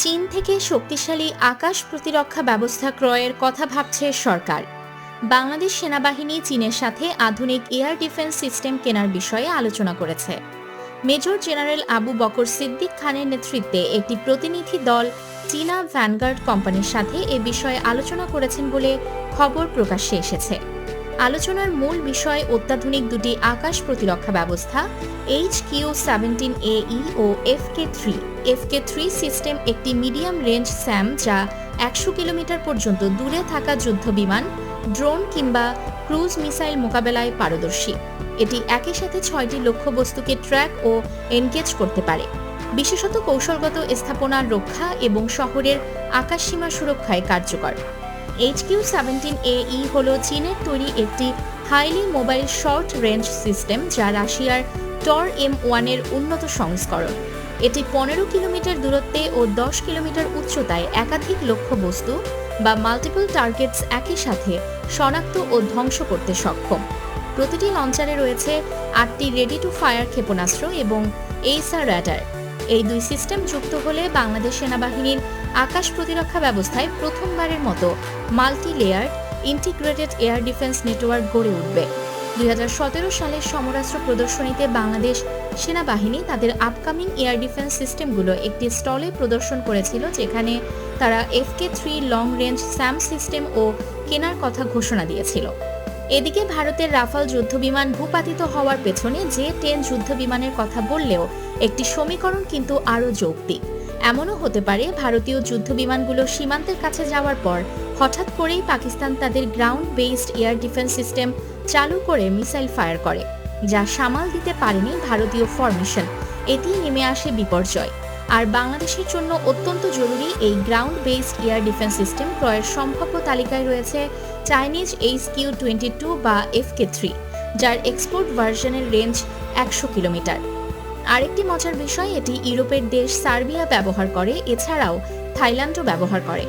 চীন থেকে শক্তিশালী আকাশ প্রতিরক্ষা ব্যবস্থা ক্রয়ের কথা ভাবছে সরকার। বাংলাদেশ সেনাবাহিনী চীনের সাথে আধুনিক এয়ার ডিফেন্স সিস্টেম কেনার বিষয়ে আলোচনা করেছে। মেজর জেনারেল আবু বকর সিদ্দিক খানের নেতৃত্বে একটি প্রতিনিধি দল চীনা ভ্যানগার্ড কোম্পানির সাথে এ বিষয়ে আলোচনা করেছেন বলে খবর প্রকাশ্যে এসেছে। আলোচনার মূল বিষয় অত্যাধুনিক দুটি আকাশ প্রতিরক্ষা ব্যবস্থা এইচ কিউ সেভেন্টিন এই ও F K three F K three system একটি মিডিয়াম রেঞ্জ স্যাম যা একশো কিলোমিটার পর্যন্ত দূরে থাকা যুদ্ধ বিমান ড্রোন কিংবা ক্রুজ মিসাইল মোকাবেলায় পারদর্শী। এটি একই সাথে ছয়টি লক্ষ্যবস্তুকে ট্র্যাক ও এনগেজ করতে পারে। বিশেষত কৌশলগত স্থাপনার রক্ষা এবং শহরের আকাশসীমা সুরক্ষায় কার্যকর। এইচকিউ সেভেন্টিন এই হল চীনের তৈরি একটি highly mobile short range system যা রাশিয়ার টর এম ওয়ানের উন্নত সংস্করণ। এটি পনেরো কিলোমিটার দূরত্বে ও দশ কিলোমিটার উচ্চতায় একাধিক লক্ষ্যবস্তু বা মাল্টিপল টার্গেটস একই সাথে শনাক্ত ও ধ্বংস করতে সক্ষম। প্রতিটি লঞ্চারে রয়েছে আটটি রেডি টু ফায়ার ক্ষেপণাস্ত্র এবং এইসার র্যাডার এই দুই সিস্টেম যুক্ত হলে বাংলাদেশ সেনাবাহিনীর আকাশ প্রতিরক্ষা ব্যবস্থায় প্রথমবারের মতো multi layer integrated air defence network গড়ে উঠবে। দুই হাজার সতেরো সালের সমরাস্ত্র প্রদর্শনীতে বাংলাদেশ সেনাবাহিনী তাদের আপকামিং এয়ার ডিফেন্স সিস্টেমগুলো একটি স্টলে প্রদর্শন করেছিল, যেখানে তারা FK three, long range, SAM system ও কেনার কথা ঘোষণা দিয়েছিল। এদিকে ভারতের রাফাল যুদ্ধবিমান ভূপাতিত হওয়ার পেছনে যে টেন যুদ্ধবিমানের কথা বললেও একটি সমীকরণ কিন্তু আরও যৌক্তিক। এমনও হতে পারে ভারতীয় যুদ্ধবিমানগুলো সীমান্তের কাছে যাওয়ার পর হঠাৎ করেই পাকিস্তান তাদের ground based air defence system চালু করে মিসাইল ফায়ার করে, যা সামাল দিতে পারেনি ভারতীয় ফরমেশন। এতেই নেমে আসে বিপর্যয়। আর বাংলাদেশের জন্য অত্যন্ত জরুরি এই ground based air defence system ক্রয়ের সম্ভাব্য তালিকায় রয়েছে Chinese H Q twenty two বা এফ কে থ্রি যার এক্সপোর্ট ভার্সনের রেঞ্জ একশো কিলোমিটার। আরেকটি মজার বিষয়, এটি ইউরোপের দেশ সার্বিয়া ব্যবহার করে, এছাড়াও থাইল্যান্ডও ব্যবহার করে।